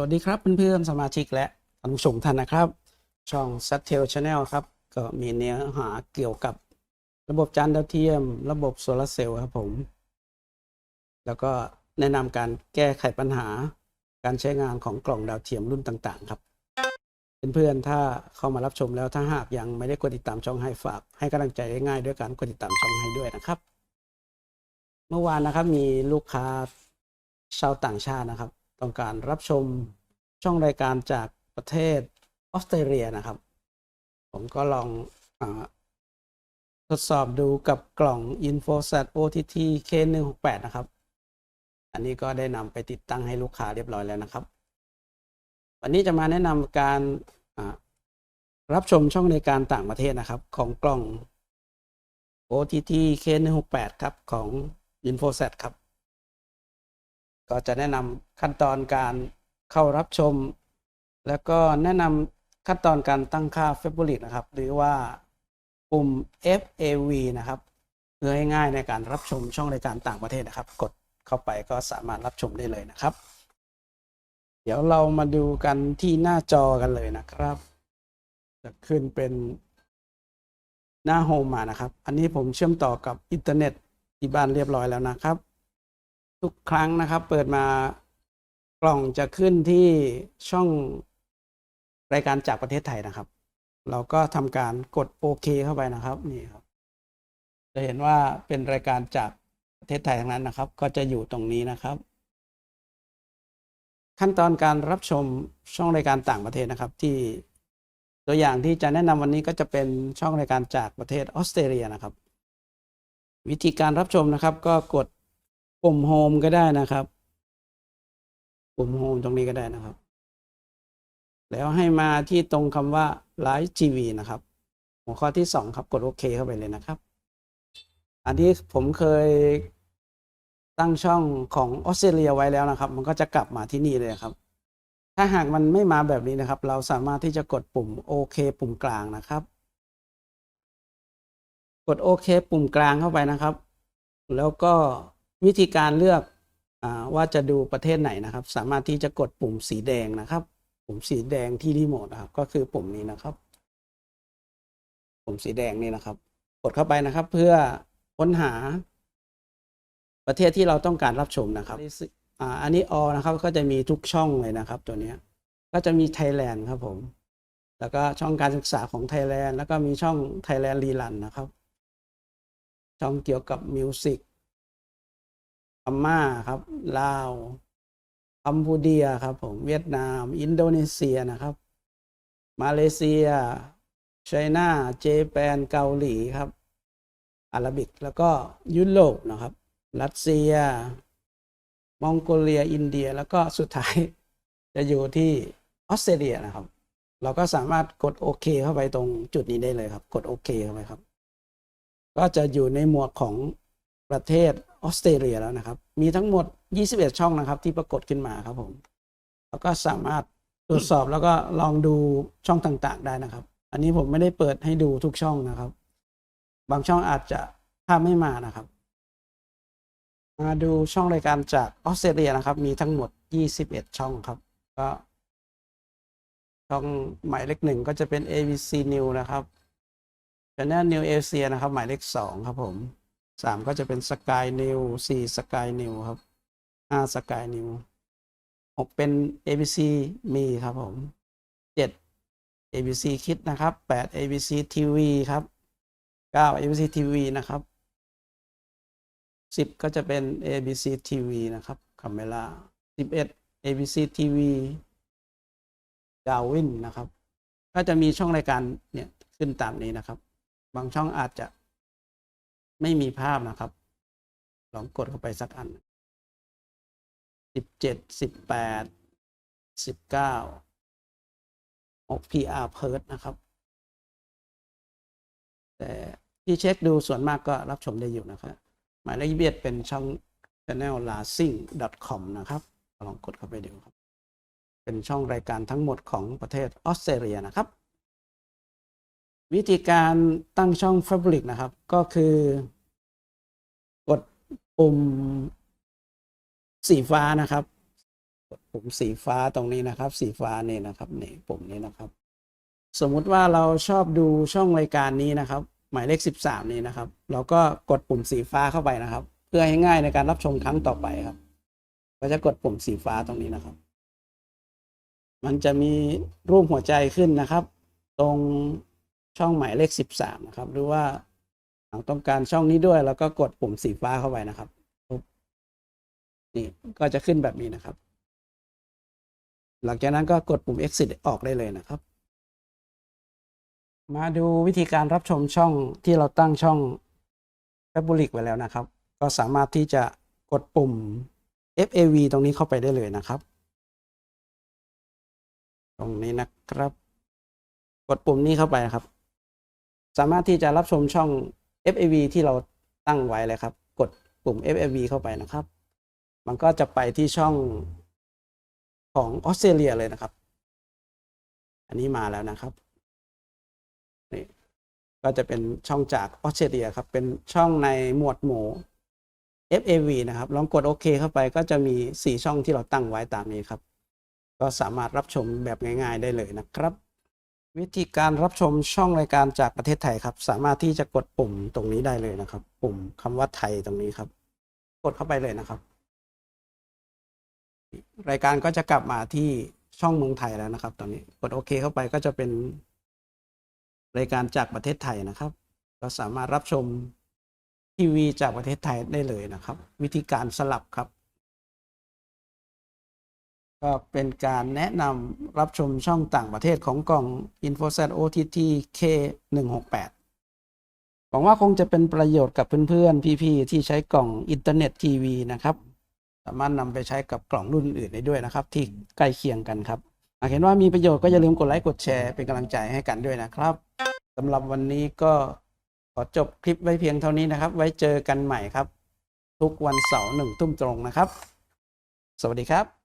วัสดีครับเพื่อนๆสมาชิกและท่านผู้ชมท่านนะครับ ช่อง s a t t e l Channel ครับ ก็มีเนื้อหาเกี่ยวกับระบบจานดาวเทียม ระบบโซลาร์เซลล์ครับผม แล้วก็แนะนำการแก้ไขปัญหาการใช้งานของกล่องดาวเทียมรุ่นต่างๆ ครับ เพื่อนๆถ้าเข้ามารับชมแล้วถ้าหากยังไม่ได้กดติดตามช่องให้ฝาก ให้กำลังใจได้ง่ายด้วยการกดติดตามช่องให้ด้วยนะครับ เมื่อวานนะครับมีลูกค้าชาวต่างชาตินะครับ ต้องการรับชมช่องรายการจากประเทศออสเตรเลียนะครับ ผมก็ลองอทดสอบดูกับกล่อง InfoSat OTT K168 นะครับ อันนี้ก็ได้นำไปติดตั้งให้ลูกค้าเรียบร้อยแล้วนะครับ วันนี้จะมาแนะนำการรับชมช่องในการต่างประเทศนะครับ ของกล่อง OTT K168 ครับของ InfoSat ครับ ก็จะแนะนำขั้นตอนการเข้ารับชม แล้วก็แนะนำขั้นตอนการตั้งค่า Favorite นะครับ หรือว่าปุ่ม FAV นะครับ เพื่อให้ง่ายในการรับชมช่องรายการต่างประเทศนะครับ กดเข้าไปก็สามารถรับชมได้เลยนะครับ เดี๋ยวเรามาดูกันที่หน้าจอกันเลยนะครับ จะขึ้นเป็นหน้าโฮมมานะครับ อันนี้ผมเชื่อมต่อกับอินเทอร์เน็ตที่บ้านเรียบร้อยแล้วนะครับ ทุกครั้งนะครับ เปิดมากล่องจะขึ้นที่ช่องรายการจากประเทศไทยนะครับ เราก็ทำการกดโอเคเข้าไปนะครับนี่ครับ จะเห็นว่าเป็นรายการจากประเทศไทยทั้งนั้นนะครับ ก็จะอยู่ตรงนี้นะครับ ขั้นตอนการรับชมช่องรายการต่างประเทศนะครับ ที่ตัวอย่างที่จะแนะนำวันนี้ก็จะเป็นช่องรายการจากประเทศออสเตรเลียนะครับ วิธีการรับชมนะครับ ก็กด ปุ่มโฮมก็ได้นะครับ ปุ่มโฮมตรงนี้ก็ได้นะครับ แล้วให้มาที่ตรงคำว่าไลฟ์ทีวีนะครับ หัวข้อที่สองครับ กดโอเคเข้าไปเลยนะครับ อันนี้ผมเคยตั้งช่องของออสเตรเลียไว้แล้วนะครับ มันก็จะกลับมาที่นี่เลยครับ ถ้าหากมันไม่มาแบบนี้นะครับ เราสามารถที่จะกดปุ่มโอเคปุ่มกลางนะครับ กดโอเคปุ่มกลางเข้าไปนะครับ แล้วก็ วิธีการเลือกอว่าจะดูประเทศไหนนะครับ สามารถที่จะกดปุ่มสีแดงนะครับ ปุ่มสีแดงที่รีโมทนะครับ ก็คือปุ่มนี้นะครับ ปุ่มสีแดงนี่นะครับ กดเข้าไปนะครับ เพื่อค้นหาประเทศที่เราต้องการรับชมนะครับอ,อันนี้ออนะครับก็จะมีทุกช่องเลยนะครับ ตัวนี้ก็จะมีไทยแลนด์ครับผม แล้วก็ช่องการศึกษาของไทยแลนด์แล้วก็มีช่องไทยแลนด์รีลันนะครับ ช่องเกี่ยวกับมิวสิก พม่าครับ ลาวกัมพูเดียครับผมเวียดนาม อินโดนีเซียนะครับ มาเลเซียไชน่าเจแปนเกาหลีครับ อาราบิกแล้วก็ยุโรปนะครับ รัสเซีย มองโกเลียอินเดียแล้วก็สุดท้ายจะอยู่ที่ออสเตรเลียนะครับ เราก็สามารถกดโอเคเข้าไปตรงจุดนี้ได้เลยครับ กดโอเคเข้าไปครับ ก็จะอยู่ในหมวดของประเทศ ออสเตรเลียแล้วนะครับ มีทั้งหมด 21 ช่องนะครับ ที่ปรากฏขึ้นมาครับผมแล้วก็สามารถตรวจสอบแล้วก็ลองดูช่องต่างๆ ได้นะครับ อันนี้ผมไม่ได้เปิดให้ดูทุกช่องนะครับ บางช่องอาจจะภาไม่มานะครับ มาดูช่องรายการจากออสเตรเลียนะครับ มีทั้งหมด 21 ช่องครับ ก็ช่องหมายเลขหนึ่งก็จะเป็น ABC New นะครับ Channel New Asia นะครับ หมายเลขสองครับผม สามก็จะเป็น Sky New สี่ Sky New ครับห้า Sky New หกเป็น ABC มีครับผมเจ็ด ABC Kids นะครับแปด ABC TV ครับเก้า ABC TV นะครับสิบก็จะเป็น ABC TV นะครับคาเมล่าสิบเอ็ด ABC TV ดาวินนะครับ ก็จะมีช่องรายการเนี่ยขึ้นตามนี้นะครับ บางช่องอาจจะ ไม่มีภาพนะครับ ลองกดเข้าไปสักอันสิบเจ็ดสิบแปดสิบเก้าหก PR เพิร์นะครับ แต่ที่เช็คดูส่วนมากก็รับชมได้อยู่นะครับ หมายเลขเบียดเป็นช่อง channel l a s i n g com นะครับ ลองกดเข้าไปดูครับ เป็นช่องรายการทั้งหมดของประเทศออสเตรเลียนะครับ วิธีการตั้งช่อง Fabric นะครับ ก็คือกดปุ่มสีฟ้านะครับ กดปุ่มสีฟ้าตรงนี้นะครับ สีฟ้านี่นะครับนี่ปุ่มนี้นะครับ สมมุติว่าเราชอบดูช่องรายการนี้นะครับ หมายเลข 13 นี้นะครับ เราก็กดปุ่มสีฟ้าเข้าไปนะครับ เพื่อให้ง่ายในการรับชมครั้งต่อไปครับ ก็จะกดปุ่มสีฟ้าตรงนี้นะครับ มันจะมีรูปหัวใจขึ้นนะครับ ตรง ช่องหมายเลข 13 นะครับ หรือว่าหากต้องการช่องนี้ด้วย แล้วก็กดปุ่มสีฟ้าเข้าไปนะครับนี่ก็จะขึ้นแบบนี้นะครับ หลังจากนั้นก็กดปุ่ม exit ออกได้เลยนะครับ มาดูวิธีการรับชมช่องที่เราตั้งช่อง Fabric ไว้แล้วนะครับ ก็สามารถที่จะกดปุ่ม FAV ตรงนี้เข้าไปได้เลยนะครับ ตรงนี้นะครับ กดปุ่มนี้เข้าไปนะครับ สามารถที่จะรับชมช่อง FAV ที่เราตั้งไว้เลยครับ กดปุ่ม FAV เข้าไปนะครับ มันก็จะไปที่ช่องของออสเตรเลียเลยนะครับ อันนี้มาแล้วนะครับนี่ก็จะเป็นช่องจากออสเตรเลียครับ เป็นช่องในหมวดหมู่ FAV นะครับ ลองกดโอเคเข้าไปก็จะมี 4 ช่องที่เราตั้งไว้ตามนี้ครับ ก็สามารถรับชมแบบง่าย ๆ ได้เลยนะครับ วิธีการรับชมช่องรายการจากประเทศไทยครับ สามารถที่จะกดปุ่มตรงนี้ได้เลยนะครับ ปุ่มคำว่าไทยตรงนี้ครับ กดเข้าไปเลยนะครับ รายการก็จะกลับมาที่ช่องเมืองไทยแล้วนะครับ ตอนนี้กดโอเคเข้าไปก็จะเป็น รายการจากประเทศไทยนะครับก็สามารถรับชมทีวีจากประเทศไทยได้เลยนะครับ วิธีการสลับครับ ก็เป็นการแนะนำรับชมช่องต่างประเทศของกล่อง InfoSat OTT K168 หวังว่าคงจะเป็นประโยชน์กับเพื่อนๆ พี่ๆ ที่ใช้กล่องอินเทอร์เน็ตทีวีนะครับ สามารถนำไปใช้กับกล่องรุ่นอื่นได้ด้วยนะครับ ที่ใกล้เคียงกันครับ หากเห็นว่ามีประโยชน์ก็อย่าลืมกดไลค์กดแชร์เป็นกำลังใจให้กันด้วยนะครับสำหรับวันนี้ก็ขอจบคลิปไว้เพียงเท่านี้นะครับ ไว้เจอกันใหม่ครับ ทุกวันเสาร์หนึ่งทุ่มตรงนะครับ สวัสดีครับ